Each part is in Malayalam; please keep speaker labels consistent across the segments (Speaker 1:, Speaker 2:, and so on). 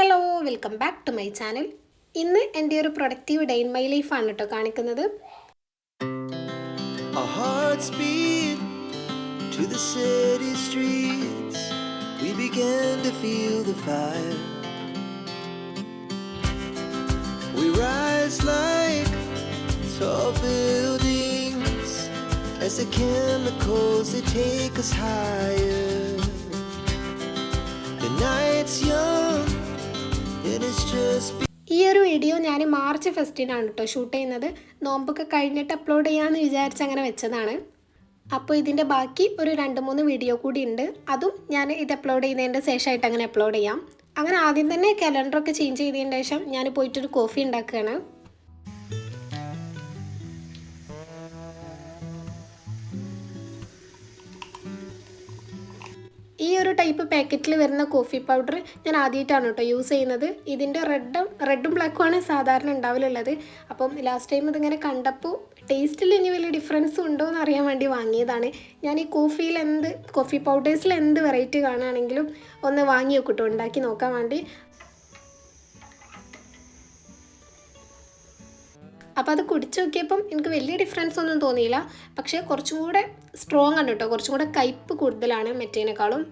Speaker 1: Hello welcome back to my channel ഇന്ന് എന്റെ ഒരു productive day in my life ആണ് കേട്ടോ കാണിക്കുന്നത്.
Speaker 2: As the chemicals they take us higher.
Speaker 1: ഈ ഒരു വീഡിയോ ഞാൻ മാർച്ച് ഫസ്റ്റിനാണ് കേട്ടോ ഷൂട്ട് ചെയ്യുന്നത്. നോമ്പൊക്കെ കഴിഞ്ഞിട്ട് അപ്ലോഡ് ചെയ്യാമെന്ന് വിചാരിച്ച് അങ്ങനെ വെച്ചതാണ്. അപ്പോൾ ഇതിന്റെ ബാക്കി ഒരു രണ്ട് മൂന്ന് വീഡിയോ കൂടി ഉണ്ട്. അതും ഞാൻ ഇത് അപ്ലോഡ് ചെയ്യുന്നതിന്റെ ശേഷമായിട്ട് അങ്ങനെ അപ്ലോഡ് ചെയ്യാം. അങ്ങനെ ആദ്യം തന്നെ കലണ്ടറൊക്കെ ചേഞ്ച് ചെയ്തതിന് ശേഷം ഞാൻ പോയിട്ടൊരു കോഫി ഉണ്ടാക്കുകയാണ്. ഈ ഒരു ടൈപ്പ് പാക്കറ്റിൽ വരുന്ന കോഫി പൗഡർ ഞാൻ ആദ്യമായിട്ടാണ് കേട്ടോ യൂസ് ചെയ്യുന്നത്. ഇതിന്റെ റെഡും റെഡും ബ്ലാക്കും ആണ് സാധാരണ ഉണ്ടാവലുള്ളത്. അപ്പം ലാസ്റ്റ് ടൈം ഇതിങ്ങനെ കണ്ടപ്പോൾ ടേസ്റ്റിൽ ഇനി വലിയ ഡിഫറൻസ് ഉണ്ടോ എന്ന് അറിയാൻ വേണ്ടി വാങ്ങിയതാണ്. ഞാൻ ഈ കോഫിയിൽ എന്ത് കോഫി പൗഡേഴ്സിൽ എന്ത് വെറൈറ്റി കാണുകയാണെങ്കിലും ഒന്ന് വാങ്ങി വെക്കട്ടോ ഉണ്ടാക്കി നോക്കാൻ വേണ്ടി. അപ്പോൾ അത് കുടിച്ച് നോക്കിയപ്പം എനിക്ക് വലിയ ഡിഫറൻസ് ഒന്നും തോന്നിയില്ല. പക്ഷേ കുറച്ചും കൂടെ സ്ട്രോങ് ആണ് കേട്ടോ കുറച്ചും കൂടെ കയ്പ്പ് കൂടുതലാണ് മറ്റേനേക്കാളും.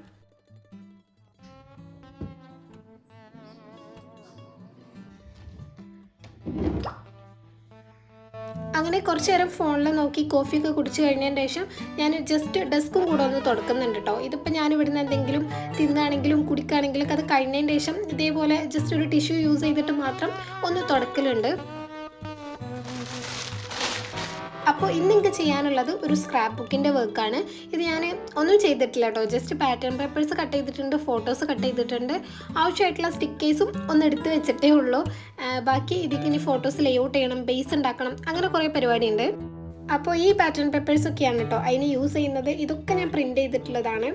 Speaker 1: അങ്ങനെ കുറച്ച് നേരം ഫോണിൽ നോക്കി കോഫിയൊക്കെ കുടിച്ച് കഴിഞ്ഞതിന് ശേഷം ഞാൻ ജസ്റ്റ് ഡെസ്കും കൂടെ ഒന്ന് തുടക്കുന്നുണ്ട് കേട്ടോ ഇതിപ്പോൾ ഞാൻ ഇവിടുന്ന് എന്തെങ്കിലും തിന്നാണെങ്കിലും കുടിക്കുകയാണെങ്കിലും അത് കഴിഞ്ഞതിന് ശേഷം ഇതേപോലെ ജസ്റ്റ് ഒരു ടിഷ്യൂ യൂസ് ചെയ്തിട്ട് മാത്രം ഒന്ന് തുടക്കലുണ്ട്. അപ്പോൾ ഇന്ന് എനിക്ക് ചെയ്യാനുള്ളത് ഒരു സ്ക്രാപ്പ് ബുക്കിന്റെ വർക്കാണ് ഇത് ഞാൻ ഒന്നും ചെയ്തിട്ടില്ല കേട്ടോ. ജസ്റ്റ് പാറ്റേൺ പേപ്പേഴ്സ് കട്ട് ചെയ്തിട്ടുണ്ട് ഫോട്ടോസ് കട്ട് ചെയ്തിട്ടുണ്ട്. ആവശ്യമായിട്ടുള്ള സ്റ്റിക്കേഴ്സും ഒന്ന് എടുത്ത് വെച്ചിട്ടേ ഉള്ളൂ. ബാക്കി ബാക്കി ഇനി ഫോട്ടോസ് ലേഔട്ട് ചെയ്യണം ബേസ് ഉണ്ടാക്കണം അങ്ങനെ കുറേ പരിപാടിയുണ്ട്. അപ്പോൾ ഈ പാറ്റേൺ പേപ്പേഴ്സൊക്കെയാണ് കേട്ടോ. അതിന് യൂസ് ചെയ്യുന്നത്. ഇതൊക്കെ ഞാൻ പ്രിന്റ് ചെയ്തിട്ടുള്ളതാണ്.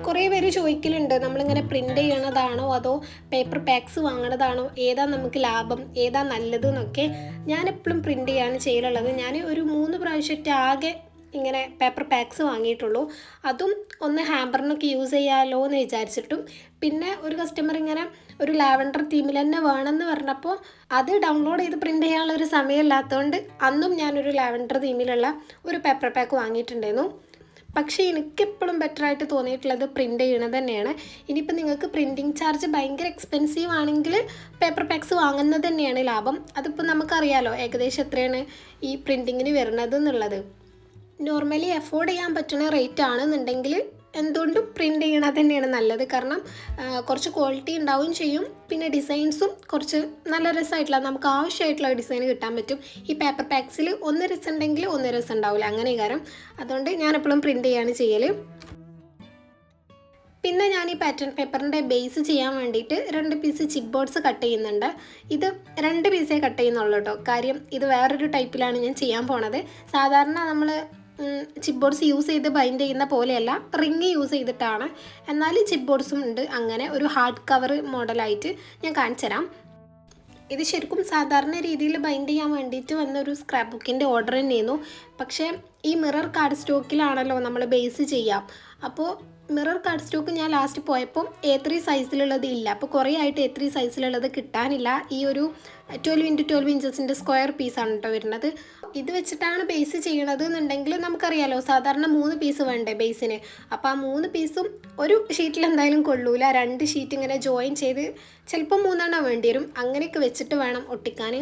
Speaker 1: കുറേ പേര് ചോദിക്കലുണ്ട്. നമ്മളിങ്ങനെ പ്രിന്റ് ചെയ്യണതാണോ അതോ പേപ്പർ പാക്സ് വാങ്ങണതാണോ? ഏതാ നമുക്ക് ലാഭം? ഏതാ നല്ലത് എന്നൊക്കെ ഞാനെപ്പോഴും പ്രിന്റ് ചെയ്യാണ് ചെയ്യലുള്ളത്. ഞാൻ ഒരു മൂന്ന് പ്രാവശ്യത്തെ ആകെ ഇങ്ങനെ പേപ്പർ പാക്സ് വാങ്ങിയിട്ടുള്ളൂ. അതും ഒന്ന് ഹാമ്പറിനൊക്കെ യൂസ് ചെയ്യാമല്ലോ എന്ന് വിചാരിച്ചിട്ടും. പിന്നെ ഒരു കസ്റ്റമർ ഇങ്ങനെ ഒരു ലാവൻഡർ തീമിൽ തന്നെ വേണമെന്ന് പറഞ്ഞപ്പോൾ അത് ഡൗൺലോഡ് ചെയ്ത് പ്രിന്റ് ചെയ്യാനുള്ള ഒരു സമയമില്ലാത്തതുകൊണ്ട് അന്നും ഞാനൊരു ലാവൻഡർ തീമിലുള്ള ഒരു പേപ്പർ പാക്ക് വാങ്ങിയിട്ടുണ്ടായിരുന്നു. പക്ഷേ എനിക്കെപ്പോഴും ബെറ്റർ ആയിട്ട് തോന്നിയിട്ടുള്ളത് പ്രിന്റ് ചെയ്യണത് തന്നെയാണ്. ഇനിയിപ്പോൾ നിങ്ങൾക്ക് പ്രിന്റിങ് ചാർജ് ഭയങ്കര എക്സ്പെൻസീവ് ആണെങ്കിൽ പേപ്പർ പാക്സ് വാങ്ങുന്നത് തന്നെയാണ് ലാഭം. അതിപ്പോൾ നമുക്കറിയാലോ ഏകദേശം എത്രയാണ് ഈ പ്രിന്റിങ്ങിന് വരുന്നത് എന്നുള്ളത്. നോർമലി അഫോർഡ് ചെയ്യാൻ പറ്റുന്ന റേറ്റ് ആണെന്നുണ്ടെങ്കിൽ എന്തുകൊണ്ടും പ്രിന്റ് ചെയ്യണത് തന്നെയാണ് നല്ലത്. കാരണം കുറച്ച് ക്വാളിറ്റി ഉണ്ടാവുകയും ചെയ്യും. പിന്നെ ഡിസൈൻസും കുറച്ച് നല്ല രസമായിട്ടുള്ള നമുക്ക് ആവശ്യമായിട്ടുള്ള ഡിസൈൻ കിട്ടാൻ പറ്റും. ഈ പേപ്പർ പാക്സിൽ ഒന്ന് രസം ഉണ്ടെങ്കിൽ ഒന്ന് രസം ഉണ്ടാവില്ല. അങ്ങനെ കാരണം അതുകൊണ്ട് ഞാൻ എപ്പോഴും പ്രിന്റ് ചെയ്യാണ് ചെയ്യൽ പിന്നെ ഞാൻ ഈ പാറ്റേൺ പേപ്പറിന്റെ ബേസ് ചെയ്യാൻ വേണ്ടിയിട്ട് രണ്ട് പീസ് ചിപ്പ് ബോർഡ്സ് കട്ട് ചെയ്യുന്നുണ്ട്. ഇത് രണ്ട് പീസേ കട്ട് ചെയ്യുന്നുള്ളൂ കേട്ടോ കാര്യം ഇത് വേറൊരു ടൈപ്പിലാണ് ഞാൻ ചെയ്യാൻ പോണത്. സാധാരണ നമ്മൾ ചിപ്പ് ബോർഡ്സ് യൂസ് ചെയ്ത് ബൈൻഡ് ചെയ്യുന്ന പോലെയല്ല റിങ് യൂസ് ചെയ്തിട്ടാണ്. എന്നാൽ ചിപ്പ് ബോർഡ്സും ഉണ്ട്. അങ്ങനെ ഒരു ഹാർഡ് കവർ മോഡലായിട്ട് ഞാൻ കാണിച്ചു തരാം. ഇത് ശരിക്കും സാധാരണ രീതിയിൽ ബൈൻഡ് ചെയ്യാൻ വേണ്ടിയിട്ട് വന്നൊരു സ്ക്രാപ്പ് ബുക്കിന്റെ ഓർഡർ തന്നെയായിരുന്നു. പക്ഷേ ഈ മിറർ കാർഡ് സ്റ്റോക്കിലാണല്ലോ നമ്മൾ ബേസ് ചെയ്യാം. അപ്പോൾ മിറർ കാർഡ് സ്റ്റോക്ക് ഞാൻ ലാസ്റ്റ് പോയപ്പോൾ എ ത്രീ സൈസിലുള്ളത് ഇല്ല. അപ്പോൾ കുറേ ആയിട്ട് എ ത്രീ സൈസിലുള്ളത് കിട്ടാനില്ല. ഈ ഒരു ട്വൽവ് ഇന്റു ട്വൽവ് ഇഞ്ചസിന്റെ സ്ക്വയർ പീസാണ് കേട്ടോ വരുന്നത്. ഇത് വെച്ചിട്ടാണ് ബേസ് ചെയ്യണത് എന്നുണ്ടെങ്കിൽ നമുക്കറിയാലോ സാധാരണ മൂന്ന് പീസ് വേണ്ടേ ബേസിന് അപ്പോൾ ആ മൂന്ന് പീസും ഒരു ഷീറ്റിൽ എന്തായാലും കൊള്ളൂല. രണ്ട് ഷീറ്റ് ഇങ്ങനെ ജോയിൻ ചെയ്ത് ചിലപ്പോൾ മൂന്നെണ്ണം വേണ്ടി വരും. അങ്ങനെയൊക്കെ വെച്ചിട്ട് വേണം ഒട്ടിക്കാൻ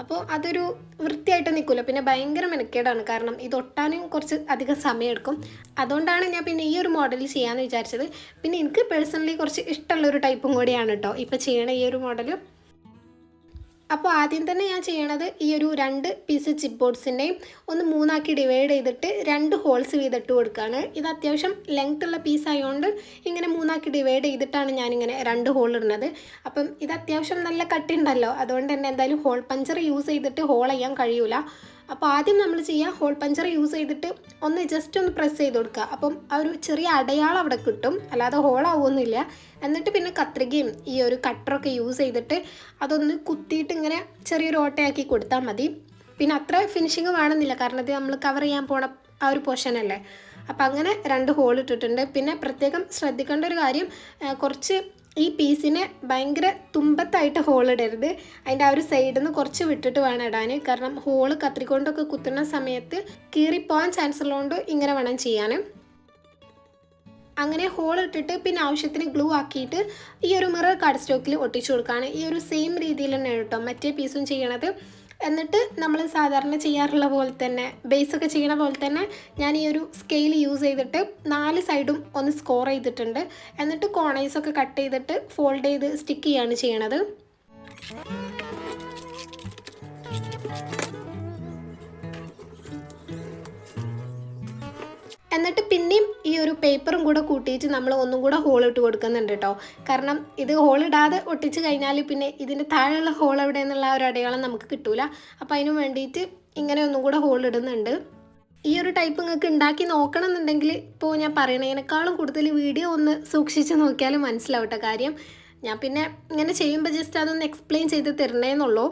Speaker 1: അപ്പോൾ അതൊരു വൃത്തിയായിട്ട് നിൽക്കില്ല പിന്നെ ഭയങ്കര മെനക്കേടാണ്. കാരണം ഇത് ഒട്ടാനും കുറച്ച് അധികം സമയമെടുക്കും. അതുകൊണ്ടാണ് ഞാൻ പിന്നെ ഈ ഒരു മോഡൽ ചെയ്യാമെന്ന് വിചാരിച്ചത്. പിന്നെ എനിക്ക് പേഴ്സണലി കുറച്ച് ഇഷ്ടമുള്ളൊരു ടൈപ്പും കൂടിയാണ് കേട്ടോ ഇപ്പോൾ ചെയ്യണ ഈ ഒരു മോഡൽ അപ്പോൾ ആദ്യം തന്നെ ഞാൻ ചെയ്യണത് ഈ ഒരു രണ്ട് പീസ് ചിപ്പ് ബോർഡ്സിന്റെയും ഒന്ന് മൂന്നാക്കി ഡിവൈഡ് ചെയ്തിട്ട് രണ്ട് ഹോൾസ് വീതിട്ട് കൊടുക്കുകയാണ് ഇത് അത്യാവശ്യം ലെങ്ത് ഉള്ള പീസ് ആയതുകൊണ്ട് ഇങ്ങനെ മൂന്നാക്കി ഡിവൈഡ് ചെയ്തിട്ടാണ് ഞാനിങ്ങനെ രണ്ട് ഹോൾ ഇടുന്നത്. അപ്പം ഇത് അത്യാവശ്യം നല്ല കട്ടുണ്ടല്ലോ അതുകൊണ്ട് തന്നെ എന്തായാലും ഹോൾ പഞ്ചർ യൂസ് ചെയ്തിട്ട് ഹോൾ ചെയ്യാൻ കഴിയൂല. അപ്പോൾ ആദ്യം നമ്മൾ ചെയ്യുക ഹോൾ പഞ്ചർ യൂസ് ചെയ്തിട്ട് ഒന്ന് ജസ്റ്റ് ഒന്ന് പ്രസ് ചെയ്ത് കൊടുക്കുക അപ്പം ആ ഒരു ചെറിയ അടയാളം അവിടെ കിട്ടും. അല്ലാതെ ഹോളാവുമൊന്നുമില്ല എന്നിട്ട് പിന്നെ കത്രികയും ഈ ഒരു കട്ടറൊക്കെ യൂസ് ചെയ്തിട്ട് അതൊന്ന് കുത്തിയിട്ട് ഇങ്ങനെ ചെറിയൊരു ഓട്ടയാക്കി കൊടുത്താൽ മതി. പിന്നെ അത്ര ഫിനിഷിങ് വേണമെന്നില്ല. കാരണം ഇത് നമ്മൾ കവർ ചെയ്യാൻ പോണ ആ ഒരു പോർഷനല്ലേ അപ്പം അങ്ങനെ രണ്ട് ഹോൾ ഇട്ടിട്ടുണ്ട്. പിന്നെ പ്രത്യേകം ശ്രദ്ധിക്കേണ്ട ഒരു കാര്യം കുറച്ച് ഈ പീസിനെ ഭയങ്കര തുമ്പത്തായിട്ട് ഹോൾ ഇടരുത്. അതിന്റെ ആ ഒരു സൈഡിൽ നിന്ന് കുറച്ച് വിട്ടിട്ട് വേണം ഇടാൻ. കാരണം ഹോൾ കത്രിക്കൊണ്ടൊക്കെ കുത്തുന്ന സമയത്ത് കീറിപ്പോകാൻ ചാൻസ് ഉള്ളതുകൊണ്ട് ഇങ്ങനെ വേണം ചെയ്യാൻ. അങ്ങനെ ഹോൾ ഇട്ടിട്ട് പിന്നെ ആവശ്യത്തിന് ഗ്ലൂ ആക്കിയിട്ട് ഈ ഒരു മിറർ കാർഡ് സ്റ്റോക്കിൽ ഒട്ടിച്ചു കൊടുക്കുകയാണ് ഈ ഒരു സെയിം രീതിയിൽ തന്നെ കേട്ടോ മറ്റേ പീസും ചെയ്യണത്. എന്നിട്ട് നമ്മൾ സാധാരണ ചെയ്യാറുള്ള പോലെ തന്നെ ബേസ് ഒക്കെ ചെയ്യണ പോലെ തന്നെ ഞാൻ ഈ ഒരു സ്കെയിൽ യൂസ് ചെയ്തിട്ട് നാല് സൈഡും ഒന്ന് സ്കോർ ചെയ്തിട്ടുണ്ട്. എന്നിട്ട് കോണേഴ്സൊക്കെ കട്ട് ചെയ്തിട്ട് ഫോൾഡ് ചെയ്ത് സ്റ്റിക്ക് ചെയ്യാണ് ചെയ്യണത്. എന്നിട്ട് പിന്നെയും ഈ ഒരു പേപ്പറും കൂടെ കൂട്ടിയിട്ട് നമ്മൾ ഒന്നും കൂടെ ഹോൾ ഇട്ട് കൊടുക്കുന്നുണ്ട് കേട്ടോ കാരണം ഇത് ഹോൾ ഇടാതെ ഒട്ടിച്ച് കഴിഞ്ഞാൽ പിന്നെ ഇതിന്റെ താഴെയുള്ള ഹോൾ എവിടെ എന്നുള്ള ഒരു അടയാളം നമുക്ക് കിട്ടൂല. അപ്പോൾ അതിന് വേണ്ടിയിട്ട് ഇങ്ങനെ ഒന്നും കൂടെ ഹോൾ ഇടുന്നുണ്ട്. ഈ ഒരു ടൈപ്പ് നിങ്ങൾക്ക് ഉണ്ടാക്കി നോക്കണം എന്നുണ്ടെങ്കിൽ ഇപ്പോൾ ഞാൻ പറയണതിനേക്കാളും കൂടുതൽ വീഡിയോ ഒന്ന് സൂക്ഷിച്ച് നോക്കിയാൽ മനസ്സിലാവട്ടെ കാര്യം. ഞാൻ പിന്നെ ഇങ്ങനെ ചെയ്യുമ്പോൾ ജസ്റ്റ് അതൊന്ന് എക്സ്പ്ലെയിൻ ചെയ്ത് തരണേന്നുള്ളൂ.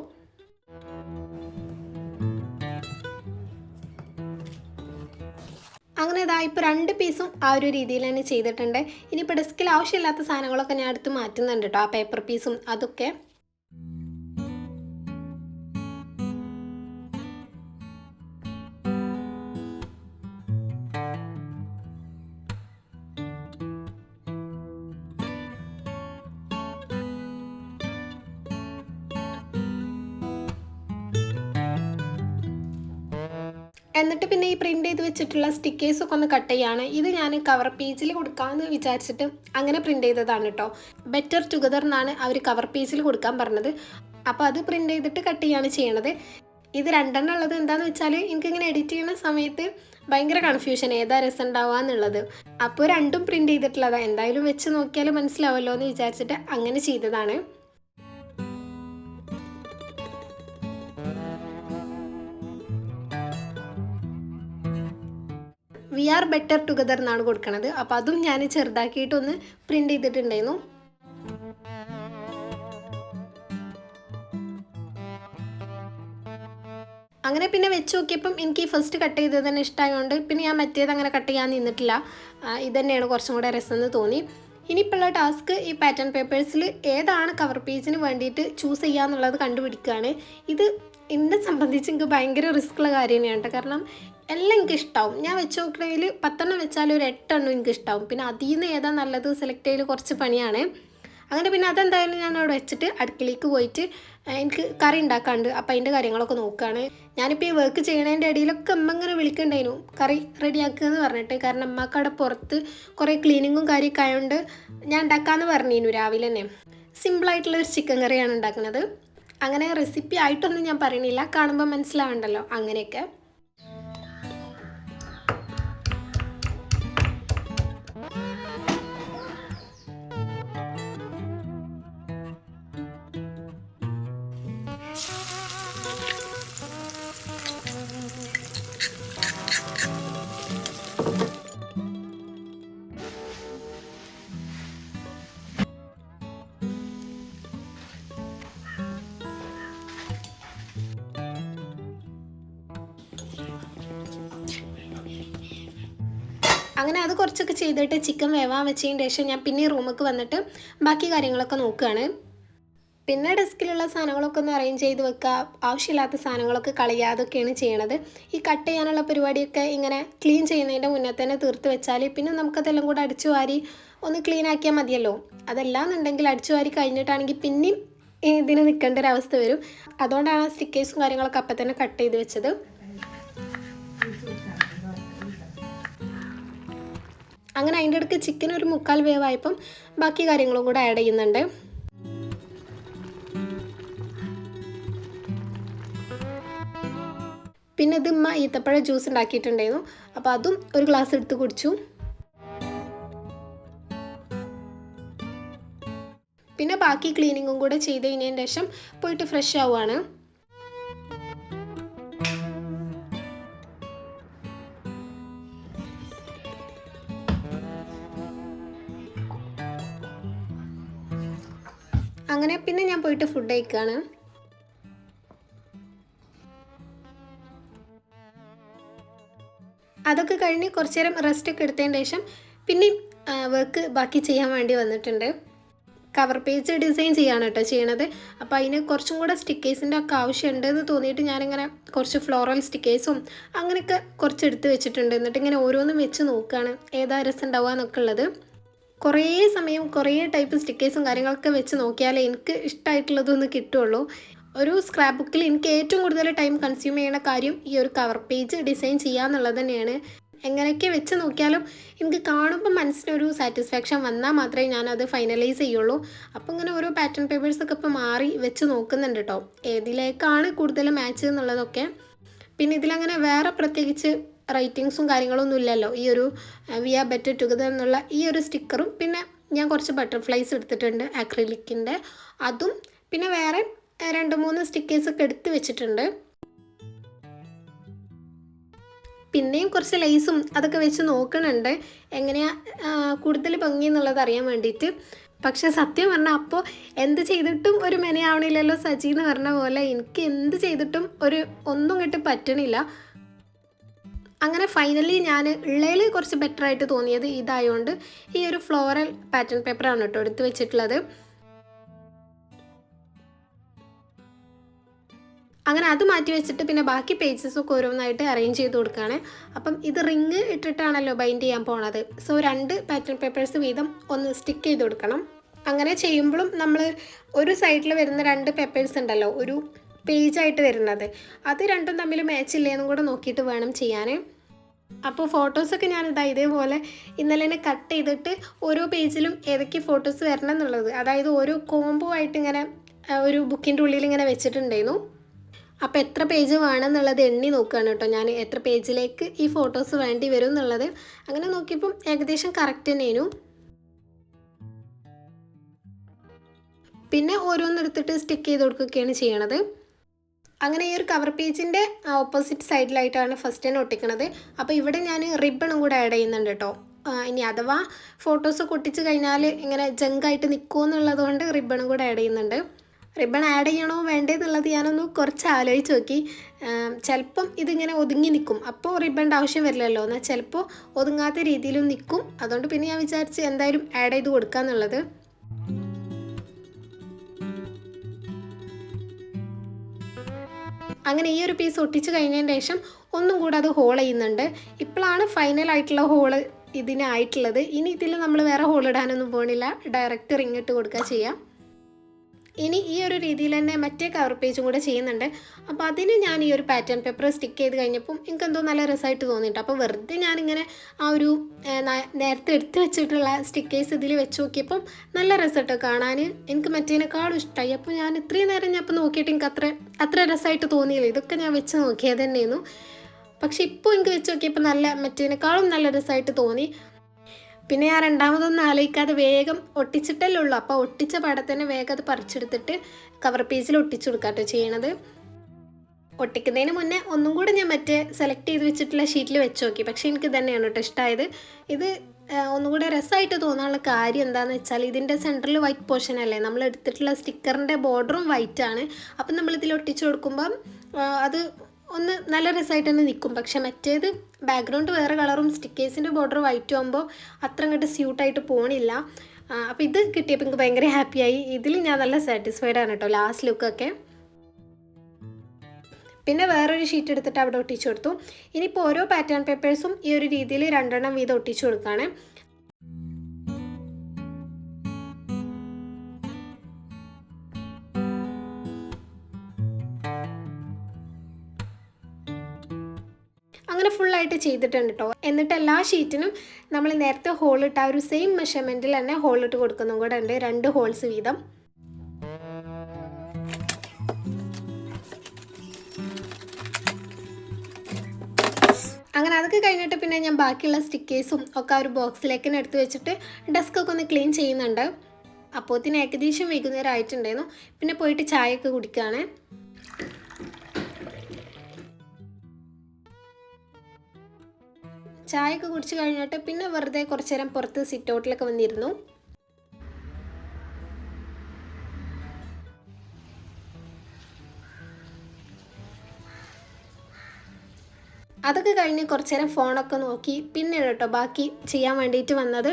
Speaker 1: അങ്ങനെ ഇതാ ഇപ്പോൾ രണ്ട് പീസും ആ ഒരു രീതിയിൽ തന്നെ ചെയ്തിട്ടുണ്ട്. ഇനിയിപ്പോൾ ഡെസ്കിൽ ആവശ്യമില്ലാത്ത സാധനങ്ങളൊക്കെ ഞാൻ എടുത്ത് മാറ്റുന്നുണ്ട് കേട്ടോ ആ പേപ്പർ പീസും അതൊക്കെ എന്നിട്ട് പിന്നെ ഈ പ്രിന്റ് ചെയ്ത് വെച്ചിട്ടുള്ള സ്റ്റിക്കേഴ്സൊക്കെ ഒന്ന് കട്ട് ചെയ്യാണ്. ഇത് ഞാൻ കവർ പേജിൽ കൊടുക്കാമെന്ന് വിചാരിച്ചിട്ട് അങ്ങനെ പ്രിന്റ് ചെയ്തതാണ് കേട്ടോ ബെറ്റർ ടുഗദർ എന്നാണ് അവർ കവർ പേജിൽ കൊടുക്കാൻ പറഞ്ഞത്. അപ്പോൾ അത് പ്രിന്റ് ചെയ്തിട്ട് കട്ട് ചെയ്യാണ് ചെയ്യണത്. ഇത് രണ്ടെണ്ണം ഉള്ളത് എന്താണെന്ന് വെച്ചാൽ എനിക്കിങ്ങനെ എഡിറ്റ് ചെയ്യുന്ന സമയത്ത് ഭയങ്കര കൺഫ്യൂഷൻ ഏതാ രസം ഉണ്ടാവുക എന്നുള്ളത്. അപ്പോൾ രണ്ടും പ്രിന്റ് ചെയ്തിട്ടുള്ളതാണ് എന്തായാലും വെച്ച് നോക്കിയാൽ മനസ്സിലാവല്ലോ എന്ന് വിചാരിച്ചിട്ട് അങ്ങനെ ചെയ്തതാണ്. വി ആർ ബെറ്റർ ടുഗദർ എന്നാണ് കൊടുക്കണത്. അപ്പോൾ അതും ഞാൻ ചെറുതാക്കിയിട്ടൊന്ന് പ്രിന്റ് ചെയ്തിട്ടുണ്ടായിരുന്നു. അങ്ങനെ പിന്നെ വെച്ച് നോക്കിയപ്പം എനിക്ക് ഈ ഫസ്റ്റ് കട്ട് ചെയ്തത് തന്നെ ഇഷ്ടമായതുകൊണ്ട് പിന്നെ ഞാൻ മറ്റേത് അങ്ങനെ കട്ട് ചെയ്യാൻ നിന്നിട്ടില്ല. ഇത് തന്നെയാണ് കുറച്ചും കൂടെ രസം എന്ന് തോന്നി. ഇനിയിപ്പോഴുള്ള ടാസ്ക് ഈ പാറ്റേൺ പേപ്പേഴ്സിൽ ഏതാണ് കവർ പേജിന് വേണ്ടിയിട്ട് ചൂസ് ചെയ്യുക എന്നുള്ളത് കണ്ടുപിടിക്കുകയാണ് ഇത് എന്നെ സംബന്ധിച്ച് എനിക്ക് ഭയങ്കര റിസ്ക്കുള്ള കാര്യം തന്നെയാണ് കാരണം എല്ലാം എനിക്ക് ഇഷ്ടമാവും ഞാൻ വെച്ച് നോക്കണമെങ്കിൽ പത്തെണ്ണം വെച്ചാൽ ഒരു എട്ടെണ്ണം എനിക്ക് ഇഷ്ടമാവും പിന്നെ അതിൽ നിന്ന് ഏതാ നല്ലത് സെലക്ട് ചെയ്യൽ കുറച്ച് പണിയാണ്. അങ്ങനെ പിന്നെ അതെന്തായാലും ഞാൻ അവിടെ വെച്ചിട്ട് അടുക്കളയിലേക്ക് പോയിട്ട് എനിക്ക് കറി ഉണ്ടാക്കാണ്ട് അപ്പം അതിന്റെ കാര്യങ്ങളൊക്കെ നോക്കുകയാണ് ഞാനിപ്പോൾ ഈ വർക്ക് ചെയ്യണതിന്റെ ഇടയിലൊക്കെ അമ്മ ഇങ്ങനെ വിളിക്കണ്ടായിരുന്നു കറി റെഡിയാക്കുക എന്ന് പറഞ്ഞിട്ട്. കാരണം അമ്മയ്ക്ക് അവിടെ പുറത്ത് കുറേ ക്ലീനിങ്ങും കാര്യമൊക്കെ ആയതുകൊണ്ട് ഞാൻ ഉണ്ടാക്കാമെന്ന് പറഞ്ഞിരുന്നു രാവിലെ തന്നെ. സിമ്പിളായിട്ടുള്ളൊരു ചിക്കൻ കറിയാണ് ഉണ്ടാക്കുന്നത് അങ്ങനെ റെസിപ്പി ആയിട്ടൊന്നും ഞാൻ പറയണില്ല. കാണുമ്പോൾ മനസ്സിലാവണ്ടല്ലോ അങ്ങനെയൊക്കെ. അങ്ങനെ അത് കുറച്ചൊക്കെ ചെയ്തിട്ട് ചിക്കൻ വേവാൻ വെച്ചതിന് ശേഷം ഞാൻ പിന്നെ റൂമിലേക്ക് വന്നിട്ട് ബാക്കി കാര്യങ്ങളൊക്കെ നോക്കുകയാണ്. പിന്നെ ഡെസ്കിലുള്ള സാധനങ്ങളൊക്കെ ഒന്ന് അറേഞ്ച് ചെയ്ത് വെക്കുക. ആവശ്യമില്ലാത്ത സാധനങ്ങളൊക്കെ കളയുക. അതൊക്കെയാണ് ചെയ്യണത്. ഈ കട്ട് ചെയ്യാനുള്ള പരിപാടിയൊക്കെ ഇങ്ങനെ ക്ലീൻ ചെയ്യുന്നതിന്റെ മുന്നേ തന്നെ തീർത്ത് വെച്ചാൽ പിന്നെ നമുക്കതെല്ലാം കൂടെ അടിച്ചു വാരി ഒന്ന് ക്ലീൻ ആക്കിയാൽ മതിയല്ലോ. അതല്ലാന്നുണ്ടെങ്കിൽ അടിച്ചു വാരി കഴിഞ്ഞിട്ടാണെങ്കിൽ പിന്നെയും ഇതിന് നിൽക്കേണ്ട ഒരു അവസ്ഥ വരും. അതുകൊണ്ടാണ് സ്റ്റിക്കേഴ്സും കാര്യങ്ങളൊക്കെ അപ്പം തന്നെ കട്ട് ചെയ്ത് വെച്ചത്. അങ്ങനെ അതിന്റെ ഇടയ്ക്ക് ചിക്കൻ ഒരു മുക്കാൽ വേവായപ്പം ബാക്കി കാര്യങ്ങളും കൂടെ ആഡ് ചെയ്യുന്നുണ്ട്. പിന്നെ ഇത് ഉമ്മ ഈത്തപ്പഴ ജ്യൂസ് ഉണ്ടാക്കിയിട്ടുണ്ടായിരുന്നു. അപ്പോൾ അതും ഒരു ഗ്ലാസ് എടുത്ത് കുടിച്ചു. പിന്നെ ബാക്കി ക്ലീനിങ്ങും കൂടെ ചെയ്ത് കഴിഞ്ഞതിന് ശേഷം പോയിട്ട് ഫ്രഷ് ആവുകയാണ് അങ്ങനെ പിന്നെ ഞാൻ പോയിട്ട് ഫുഡ് കഴിക്കുകയാണ് അതൊക്കെ കഴിഞ്ഞ് കുറച്ച് നേരം റെസ്റ്റ് ഒക്കെ എടുത്തതിന് ശേഷം പിന്നെയും വർക്ക് ബാക്കി ചെയ്യാൻ വേണ്ടി വന്നിട്ടുണ്ട്. കവർ പേജ് ഡിസൈൻ ചെയ്യാണ് കേട്ടോ ചെയ്യണത്. അപ്പോൾ അതിന് കുറച്ചും കൂടെ സ്റ്റിക്കേഴ്സിന്റെ ഒക്കെ ആവശ്യമുണ്ട് എന്ന് തോന്നിയിട്ട് ഞാനിങ്ങനെ കുറച്ച് ഫ്ലോറൽ സ്റ്റിക്കേഴ്സും അങ്ങനെയൊക്കെ കുറച്ച് എടുത്ത് വെച്ചിട്ടുണ്ട്. എന്നിട്ട് ഇങ്ങനെ ഓരോന്നും വെച്ച് നോക്കുകയാണ് ഏതാ രസം ഉണ്ടാവുക എന്നൊക്കെ ഉള്ളത്. കുറേ സമയം കുറേ ടൈപ്പ് സ്റ്റിക്കേഴ്സും കാര്യങ്ങളൊക്കെ വെച്ച് നോക്കിയാലേ എനിക്ക് ഇഷ്ടമായിട്ടുള്ളതൊന്ന് കിട്ടുള്ളൂ. ഒരു സ്ക്രാപ്പ് ബുക്കിൽ എനിക്ക് ഏറ്റവും കൂടുതൽ ടൈം കൺസ്യൂം ചെയ്യുന്ന കാര്യം ഈ ഒരു കവർ പേജ് ഡിസൈൻ ചെയ്യുക എന്നുള്ളത് തന്നെയാണ്. എങ്ങനെയൊക്കെ വെച്ച് നോക്കിയാലും എനിക്ക് കാണുമ്പോൾ മനസ്സിനൊരു സാറ്റിസ്ഫാക്ഷൻ വന്നാൽ മാത്രമേ ഞാൻ അത് ഫൈനലൈസ് ചെയ്യുള്ളൂ. അപ്പോൾ ഇങ്ങനെ ഓരോ പാറ്റേൺ പേപ്പേഴ്സൊക്കെ ഇപ്പോൾ മാറി വെച്ച് നോക്കുന്നുണ്ട് കേട്ടോ ഏതിലേക്കാണ് കൂടുതൽ മാച്ച് എന്നുള്ളതൊക്കെ. പിന്നെ ഇതിലങ്ങനെ വേറെ പ്രത്യേകിച്ച് റൈറ്റിങ്സും കാര്യങ്ങളൊന്നും ഇല്ലല്ലോ. ഈ ഒരു വി ആർ ബെറ്റർ ടുഗദർ എന്നുള്ള ഈ ഒരു സ്റ്റിക്കറും പിന്നെ ഞാൻ കുറച്ച് ബട്ടർഫ്ലൈസ് എടുത്തിട്ടുണ്ട് അക്രിലിക്കിന്റെ അതും പിന്നെ വേറെ രണ്ട് മൂന്ന് സ്റ്റിക്കേഴ്സൊക്കെ എടുത്ത് വെച്ചിട്ടുണ്ട്. പിന്നെയും കുറച്ച് ലൈസും അതൊക്കെ വെച്ച് നോക്കണുണ്ട്. എങ്ങനെയാ കൂടുതൽ ഭംഗി എന്നുള്ളത് അറിയാൻ വേണ്ടിയിട്ട്. പക്ഷെ സത്യം പറഞ്ഞാൽ അപ്പോൾ എന്ത് ചെയ്തിട്ടും ഒരു മെനയാവണില്ലല്ലോ സജി എന്ന് പറഞ്ഞ പോലെ. എനിക്ക് എന്ത് ചെയ്തിട്ടും ഒരു ഒന്നും കിട്ടി പറ്റണില്ല. അങ്ങനെ ഫൈനലി ഞാൻ ഉള്ളതിൽ കുറച്ച് ബെറ്റർ ആയിട്ട് തോന്നിയത് ഇതായതുകൊണ്ട് ഈ ഒരു ഫ്ലോറൽ പാറ്റേൺ പേപ്പറാണ് കേട്ടോ എടുത്ത് വെച്ചിട്ടുള്ളത്. അങ്ങനെ അത് മാറ്റി വെച്ചിട്ട് പിന്നെ ബാക്കി പേജസ് ഒക്കെ ഓരോന്നായിട്ട് അറേഞ്ച് ചെയ്ത് കൊടുക്കുകയാണ് അപ്പം ഇത് റിങ് ഇട്ടിട്ടാണല്ലോ ബൈൻഡ് ചെയ്യാൻ പോണത്. സോ രണ്ട് പാറ്റേൺ പേപ്പേഴ്സ് വീതം ഒന്ന് സ്റ്റിക്ക് ചെയ്ത് കൊടുക്കണം. അങ്ങനെ ചെയ്യുമ്പോഴും നമ്മൾ ഒരു സൈഡിൽ വരുന്ന രണ്ട് പേപ്പേഴ്സ് ഉണ്ടല്ലോ ഒരു പേജായിട്ട് വരുന്നത്. അത് രണ്ടും തമ്മിൽ മാച്ച് ഇല്ലേന്നും കൂടെ നോക്കിയിട്ട് വേണം ചെയ്യാൻ അപ്പോൾ ഫോട്ടോസൊക്കെ ഞാനിതാ ഇതേപോലെ ഇന്നലെ തന്നെ കട്ട് ചെയ്തിട്ട് ഓരോ പേജിലും ഏതൊക്കെ ഫോട്ടോസ് വരണം എന്നുള്ളത്. അതായത് ഓരോ കോംബോ ആയിട്ട് ഇങ്ങനെ ഒരു ബുക്കിന്റെ ഉള്ളിൽ ഇങ്ങനെ വെച്ചിട്ടുണ്ടായിരുന്നു. അപ്പോൾ എത്ര പേജ് വേണമെന്നുള്ളത് എണ്ണി നോക്കുകയാണ് കേട്ടോ ഞാൻ എത്ര പേജിലേക്ക് ഈ ഫോട്ടോസ് വേണ്ടി വരും എന്നുള്ളത്. അങ്ങനെ നോക്കിയപ്പം ഏകദേശം കറക്റ്റ് തന്നെയായിരുന്നു പിന്നെ ഓരോന്നെടുത്തിട്ട് സ്റ്റിക്ക് ചെയ്ത് കൊടുക്കുകയൊക്കെയാണ് ചെയ്യണത്. അങ്ങനെ ഈ ഒരു കവർ പേജിന്റെ ഓപ്പോസിറ്റ് സൈഡിലായിട്ടാണ് ഫസ്റ്റ് തന്നെ ഒട്ടിക്കണത്. അപ്പോൾ ഇവിടെ ഞാൻ റിബണും കൂടെ ആഡ് ചെയ്യുന്നുണ്ട് കേട്ടോ ഇനി അഥവാ ഫോട്ടോസ് ഒട്ടിച്ച് കഴിഞ്ഞാൽ ഇങ്ങനെ ജങ്കായിട്ട് നിൽക്കുമോ എന്നുള്ളത് കൊണ്ട് റിബണും കൂടെ ആഡ് ചെയ്യുന്നുണ്ട്. റിബൺ ആഡ് ചെയ്യണോ വേണ്ടേ എന്നുള്ളത് ഞാനൊന്ന് കുറച്ച് ആലോചിച്ച് നോക്കി. ചിലപ്പം ഇതിങ്ങനെ ഒതുങ്ങി നിൽക്കും അപ്പോൾ റിബണിന്റെ ആവശ്യം വരില്ലല്ലോ. എന്നാൽ ചിലപ്പോൾ ഒതുങ്ങാത്ത രീതിയിലും നിൽക്കും അതുകൊണ്ട് പിന്നെ ഞാൻ വിചാരിച്ച് എന്തായാലും ആഡ് ചെയ്ത് കൊടുക്കാന്നുള്ളത്. അങ്ങനെ ഈ ഒരു പീസ് ഒട്ടിച്ച് കഴിഞ്ഞതിന് ശേഷം ഒന്നും കൂടെ അത് ഹോൾ ചെയ്യുന്നുണ്ട്. ഇപ്പോഴാണ് ഫൈനൽ ആയിട്ടുള്ള ഹോൾ ഇതിനായിട്ടുള്ളത് ഇനി ഇതിൽ നമ്മൾ വേറെ ഹോൾ ഇടാനൊന്നും പോകണില്ല ഡയറക്റ്റ് റിങ് ഇട്ട് കൊടുക്കുക ചെയ്യാം. ഇനി ഈ ഒരു രീതിയിൽ തന്നെ മറ്റേ കവർ പേജും കൂടെ ചെയ്യുന്നുണ്ട്. അപ്പോൾ അതിന് ഞാൻ ഈ ഒരു പാറ്റേൺ പേപ്പർ സ്റ്റിക്ക് ചെയ്ത് കഴിഞ്ഞപ്പം എനിക്ക് എന്തോ നല്ല രസമായിട്ട് തോന്നിയിട്ട് അപ്പോൾ വെറുതെ ഞാനിങ്ങനെ ആ ഒരു നേരത്തെ എടുത്ത് വെച്ചിട്ടുള്ള സ്റ്റിക്കേഴ്സ് ഇതിൽ വെച്ച് നോക്കിയപ്പം നല്ല രസമായിട്ട് കാണാൻ. എനിക്ക് മറ്റേനേക്കാളും ഇഷ്ടമായി അപ്പോൾ ഞാൻ ഇത്രയും നേരം ഞാൻ ഇപ്പോൾ നോക്കിയിട്ട് എനിക്ക് അത്ര അത്ര രസമായിട്ട് തോന്നിയില്ല. ഇതൊക്കെ ഞാൻ വെച്ച് നോക്കിയത് തന്നെയായിരുന്നു. പക്ഷെ ഇപ്പോൾ എനിക്ക് വെച്ച് നോക്കിയപ്പോൾ നല്ല മറ്റേനേക്കാളും നല്ല രസമായിട്ട് തോന്നി. പിന്നെ ഞാൻ രണ്ടാമതൊന്നും ആലോചിക്കാതെ വേഗം ഒട്ടിച്ചിട്ടല്ലേ ഉള്ളൂ അപ്പോൾ ഒട്ടിച്ച പടത്തിന് വേഗം അത് പറിച്ചെടുത്തിട്ട് കവർ പേജിൽ ഒട്ടിച്ചു കൊടുക്കാട്ടോ ചെയ്യണത്. ഒട്ടിക്കുന്നതിന് മുന്നേ ഒന്നും കൂടെ ഞാൻ മറ്റേ സെലക്ട് ചെയ്ത് വെച്ചിട്ടുള്ള ഷീറ്റിൽ വെച്ച് നോക്കി. പക്ഷേ എനിക്ക് തന്നെയാണ് കേട്ടോ ഇഷ്ടമായത് ഇത് ഒന്നും കൂടെ രസമായിട്ട് തോന്നാനുള്ള കാര്യം എന്താണെന്ന് വെച്ചാൽ ഇതിന്റെ സെന്ററിൽ വൈറ്റ് പോർഷൻ അല്ലേ? നമ്മൾ എടുത്തിട്ടുള്ള സ്റ്റിക്കറിന്റെ ബോർഡറും വൈറ്റ് ആണ്. അപ്പം നമ്മളിതിൽ ഒട്ടിച്ചു കൊടുക്കുമ്പം അത് ഒന്ന് നല്ല രസമായിട്ട് തന്നെ നിൽക്കും. പക്ഷെ മറ്റേത് ബാക്ക്ഗ്രൗണ്ട് വേറെ കളറും സ്റ്റിക്കേഴ്സിന്റെ ബോർഡർ വൈറ്റ് ആകുമ്പോൾ അത്ര അങ്ങോട്ട് സ്യൂട്ടായിട്ട് പോണില്ല. അപ്പോൾ ഇത് കിട്ടിയപ്പോൾ എനിക്ക് ഭയങ്കര ഹാപ്പിയായി ഇതിൽ ഞാൻ നല്ല സാറ്റിസ്ഫൈഡ് ആണ് കേട്ടോ ലാസ്റ്റ് ലുക്കൊക്കെ പിന്നെ വേറൊരു ഷീറ്റ് എടുത്തിട്ട് അവിടെ ഒട്ടിച്ചു കൊടുത്തു. ഇനിയിപ്പോൾ ഓരോ പാറ്റേൺ പേപ്പേഴ്സും ഈ ഒരു രീതിയിൽ രണ്ടെണ്ണം വീതം ഒട്ടിച്ചു കൊടുക്കുകയാണ് ഫുള്ളായിട്ട് ചെയ്തിട്ടുണ്ട് കേട്ടോ എന്നിട്ട് എല്ലാ ഷീറ്റിനും നമ്മൾ നേരത്തെ ഹോൾ ഇട്ട ആ ഒരു സെയിം മെഷർമെന്റിൽ തന്നെ ഹോൾ ഇട്ട് കൊടുക്കുന്നതും കൂടെ ഉണ്ട്. രണ്ട് ഹോൾസ് വീതം. അങ്ങനെ അതൊക്കെ കഴിഞ്ഞിട്ട് പിന്നെ ഞാൻ ബാക്കിയുള്ള സ്റ്റിക്കേഴ്സും ഒക്കെ ആ ഒരു ബോക്സിലേക്ക് എടുത്ത് വെച്ചിട്ട് ഡെസ്കൊക്കെ ഒന്ന് ക്ലീൻ ചെയ്യുന്നുണ്ട്. അപ്പോത്തിന് ഏകദേശം വൈകുന്നേരം ആയിട്ടുണ്ടായിരുന്നു. പിന്നെ പോയിട്ട് ചായയൊക്കെ കുടിക്കുകയാണ് ചായയൊക്കെ കുടിച്ച് കഴിഞ്ഞിട്ട് പിന്നെ വെറുതെ കുറച്ച് നേരം പുറത്ത് സിറ്റ് ഔട്ടിലൊക്കെ വന്നിരുന്നു. അതൊക്കെ കഴിഞ്ഞ് കുറച്ച് നേരം ഫോണൊക്കെ നോക്കി. പിന്നെ കേട്ടോ ബാക്കി ചെയ്യാൻ വേണ്ടിയിട്ട് വന്നത്.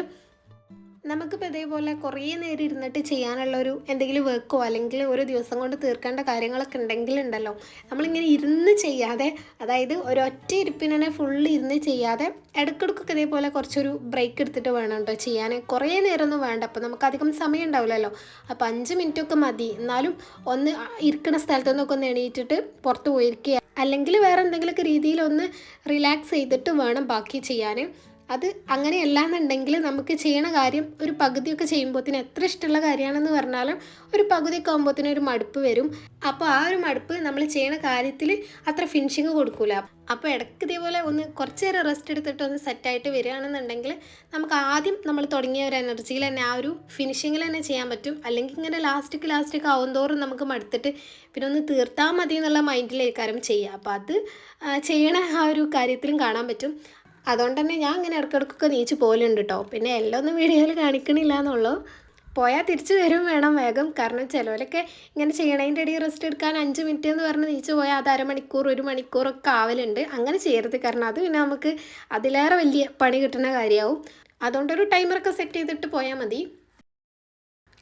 Speaker 1: നമുക്കിപ്പോൾ ഇതേപോലെ കുറേ നേരം ഇരുന്നിട്ട് ചെയ്യാനുള്ള ഒരു എന്തെങ്കിലും വർക്കോ അല്ലെങ്കിൽ ഒരു ദിവസം കൊണ്ട് തീർക്കേണ്ട കാര്യങ്ങളൊക്കെ ഉണ്ടെങ്കിലുണ്ടല്ലോ നമ്മളിങ്ങനെ ഇരുന്ന് ചെയ്യാതെ അതായത് ഒരൊറ്റ ഇരിപ്പിന് തന്നെ ഫുള്ള് ഇരുന്ന് ചെയ്യാതെ ഇടയ്ക്കിടയ്ക്കൊക്കെ ഇതേപോലെ കുറച്ചൊരു ബ്രേക്ക് എടുത്തിട്ട് വേണം കേട്ടോ ചെയ്യാൻ. കുറേ നേരമൊന്നും വേണ്ട. അപ്പോൾ നമുക്ക് അധികം സമയം ഉണ്ടാവില്ലല്ലോ. അപ്പോൾ അഞ്ച് മിനിറ്റൊക്കെ മതി. എന്നാലും ഒന്ന് ഇരിക്കുന്ന സ്ഥലത്തു നിന്നൊക്കെ ഒന്ന് എണീറ്റിട്ട് പുറത്ത് പോയിരിക്കുക. അല്ലെങ്കിൽ വേറെ എന്തെങ്കിലുമൊക്കെ രീതിയിൽ ഒന്ന് റിലാക്സ് ചെയ്തിട്ട് വേണം ബാക്കി ചെയ്യാൻ. അത് അങ്ങനെയല്ല എന്നുണ്ടെങ്കിൽ നമുക്ക് ചെയ്യണ കാര്യം ഒരു പകുതിയൊക്കെ ചെയ്യുമ്പോഴത്തേന് എത്ര ഇഷ്ടമുള്ള കാര്യമാണെന്ന് പറഞ്ഞാലും ഒരു പകുതിയൊക്കെ ആകുമ്പോഴത്തേന് ഒരു മടുപ്പ് വരും. അപ്പോൾ ആ ഒരു മടുപ്പ് നമ്മൾ ചെയ്യണ കാര്യത്തിൽ അത്ര ഫിനിഷിങ് കൊടുക്കൂല. അപ്പോൾ ഇടയ്ക്ക് ഇതേപോലെ ഒന്ന് കുറച്ച് നേരം റെസ്റ്റ് എടുത്തിട്ട് ഒന്ന് സെറ്റായിട്ട് വരികയാണെന്നുണ്ടെങ്കിൽ നമുക്ക് ആദ്യം നമ്മൾ തുടങ്ങിയ ഒരു എനർജിയിൽ തന്നെ ആ ഒരു ഫിനിഷിങ്ങിൽ തന്നെ ചെയ്യാൻ പറ്റും. അല്ലെങ്കിൽ ഇങ്ങനെ ലാസ്റ്റിക്ക് ലാസ്റ്റിക്ക് ആവും തോറും നമുക്ക് മടുത്തിട്ട് പിന്നെ ഒന്ന് തീർത്താൽ മതി എന്നുള്ള മൈൻഡിലേക്കാരും ചെയ്യുക. അപ്പോൾ അത് ചെയ്യണ ആ ഒരു കാര്യത്തിലും കാണാൻ പറ്റും. അതുകൊണ്ട് തന്നെ ഞാൻ അങ്ങനെ ഇടയ്ക്കിടയ്ക്കൊക്കെ നീച്ച് പോലുണ്ട് കേട്ടോ പിന്നെ എല്ലാം ഒന്നും വീഡിയോയിൽ കാണിക്കണില്ല എന്നുള്ളൂ പോയാൽ തിരിച്ചു വരും വേണം വേഗം. കാരണം ചിലവരൊക്കെ ഇങ്ങനെ ചെയ്യണതിന്റെ ഇടയിൽ റെസ്റ്റ് എടുക്കാൻ അഞ്ച് മിനിറ്റ് എന്ന് പറഞ്ഞ് നീച്ച് പോയാൽ അത് അരമണിക്കൂർ ഒരു മണിക്കൂറൊക്കെ ആവലുണ്ട്. അങ്ങനെ ചെയ്യരുത്. കാരണം അത് പിന്നെ നമുക്ക് അതിലേറെ വലിയ പണി കിട്ടുന്ന കാര്യമാവും. അതുകൊണ്ടൊരു ടൈമറൊക്കെ സെറ്റ് ചെയ്തിട്ട് പോയാൽ മതി.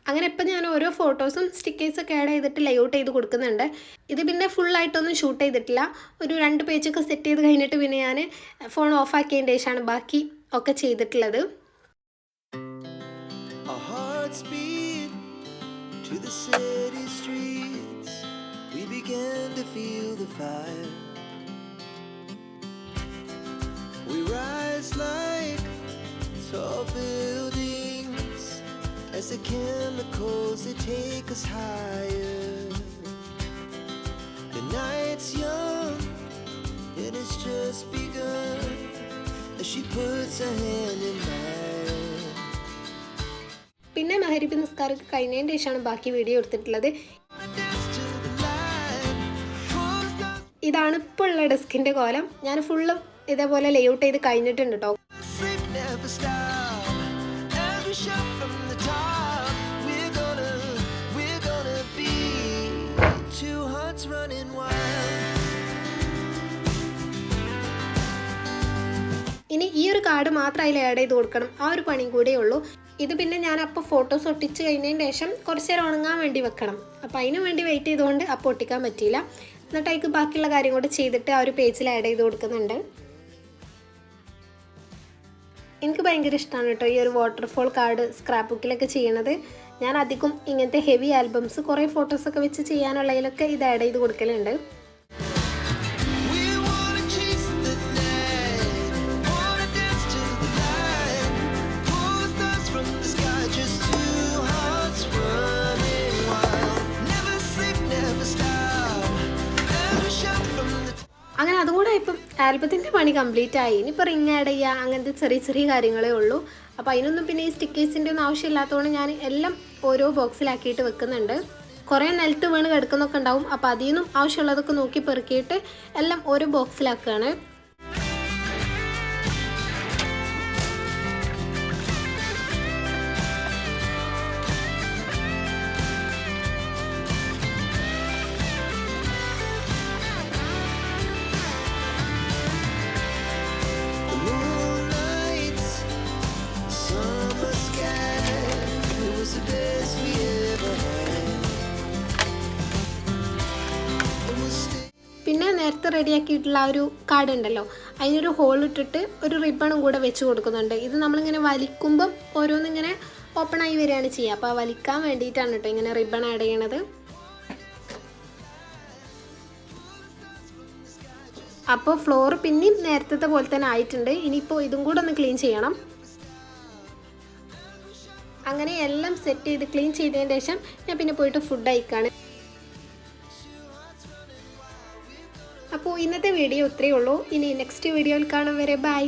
Speaker 1: അങ്ങനെ ഇപ്പം ഞാൻ ഓരോ ഫോട്ടോസും സ്റ്റിക്കേഴ്സൊക്കെ ആഡ് ചെയ്തിട്ട് ലേഔട്ട് ചെയ്ത് കൊടുക്കുന്നുണ്ട്. ഇത് പിന്നെ ഫുള്ളായിട്ടൊന്നും ഷൂട്ട് ചെയ്തിട്ടില്ല. ഒരു രണ്ട് പേജൊക്കെ സെറ്റ് ചെയ്ത് കഴിഞ്ഞിട്ട് പിന്നെ ഞാൻ ഫോൺ ഓഫ് ആക്കിയതിന്റെ ശേഷമാണ് ബാക്കി ഒക്കെ ചെയ്തിട്ടുള്ളത്.
Speaker 2: We rise like tall as the chemicals they take us higher. The night's young and it's just begun as she puts her hand in mine.
Speaker 1: പിന്നെ മഹരിപ്പ് നിസ്കാരമൊക്കെ കഴിഞ്ഞതിന്റെ ശേഷമാണ് ബാക്കി വീഡിയോ എടുത്തിട്ടുള്ളത് ഇതാണ് ഇപ്പോൾ ഉള്ള ഡെസ്കിന്റെ കോലം ഞാൻ ഫുള്ളും ഇതേപോലെ ലേഔട്ട് ചെയ്ത് കഴിഞ്ഞിട്ടുണ്ട് കേട്ടോ ഇനി ഈ ഒരു കാർഡ് മാത്രം അതിൽ ആഡ് ചെയ്ത് കൊടുക്കണം. ആ ഒരു പണിയും കൂടിയേ ഉള്ളൂ. ഇത് പിന്നെ ഞാൻ അപ്പോൾ ഫോട്ടോസ് ഒട്ടിച്ച് കഴിഞ്ഞതിന് ശേഷം കുറച്ച് നേരം ഉണങ്ങാൻ വേണ്ടി വെക്കണം. അപ്പോൾ അതിന് വേണ്ടി വെയിറ്റ് ചെയ്തുകൊണ്ട് അപ്പോൾ ഒട്ടിക്കാൻ പറ്റിയില്ല. എന്നിട്ട് അതിക്ക് ബാക്കിയുള്ള കാര്യം കൂടെ ചെയ്തിട്ട് ആ ഒരു പേജിൽ ആഡ് ചെയ്ത് കൊടുക്കുന്നുണ്ട്. എനിക്ക് ഭയങ്കര ഇഷ്ടമാണ് കേട്ടോ ഈ ഒരു വാട്ടർഫോൾ കാർഡ് സ്ക്രാപ്പ് ബുക്കിലൊക്കെ ചെയ്യണത്. ഞാൻ അധികം ഇങ്ങനത്തെ ഹെവി ആൽബംസ് കുറേ ഫോട്ടോസൊക്കെ വെച്ച് ചെയ്യാനുള്ളതിലൊക്കെ ഇത് ആഡ് ചെയ്ത് കൊടുക്കലുണ്ട്. അങ്ങനെ അതും കൂടെ ഇപ്പം ആൽബത്തിന്റെ പണി കംപ്ലീറ്റ് ആയി. ഇനിയിപ്പോൾ റിങ് ആഡ് ചെയ്യുക അങ്ങനത്തെ ചെറിയ ചെറിയ കാര്യങ്ങളേ ഉള്ളൂ. അപ്പോൾ അതിനൊന്നും പിന്നെ ഈ സ്റ്റിക്കേഴ്സിന്റെ ഒന്നും ആവശ്യമില്ലാത്തതുകൊണ്ട് ഞാൻ എല്ലാം ഓരോ ബോക്സിലാക്കിയിട്ട് വെക്കുന്നുണ്ട്. കുറേ നിലത്ത് വീണ് കിടക്കുന്നൊക്കെ ഉണ്ടാവും. അപ്പോൾ അതിൽ നിന്നും ആവശ്യമുള്ളതൊക്കെ നോക്കി പെറുക്കിയിട്ട് എല്ലാം ഓരോ ബോക്സിലാക്കുകയാണ് നേരത്തെ റെഡിയാക്കിയിട്ടുള്ള ആ ഒരു കാർഡ് ഉണ്ടല്ലോ അതിനൊരു ഹോൾ ഇട്ടിട്ട് ഒരു റിബണും കൂടെ വെച്ച് കൊടുക്കുന്നുണ്ട്. ഇത് നമ്മളിങ്ങനെ വലിക്കുമ്പം ഓരോന്നിങ്ങനെ ഓപ്പൺ ആയി വരികയാണ് ചെയ്യുക. അപ്പോൾ വലിക്കാൻ വേണ്ടിയിട്ടാണ് കേട്ടോ ഇങ്ങനെ റിബൺ ആഡ് ചെയ്യണത്. അപ്പോൾ ഫ്ലോർ പിന്നെയും നേരത്തെ പോലെ തന്നെ ആയിട്ടുണ്ട്. ഇനിയിപ്പോൾ ഇതും കൂടെ ഒന്ന് ക്ലീൻ ചെയ്യണം. അങ്ങനെ എല്ലാം സെറ്റ് ചെയ്ത് ക്ലീൻ ചെയ്തതിന് ശേഷം ഞാൻ പിന്നെ പോയിട്ട് ഫുഡ് അയക്കാണ് അപ്പോൾ ഇന്നത്തെ വീഡിയോ ഇത്രയേ ഉള്ളൂ. ഇനി നെക്സ്റ്റ് വീഡിയോയിൽ കാണാം വരെ. ബൈ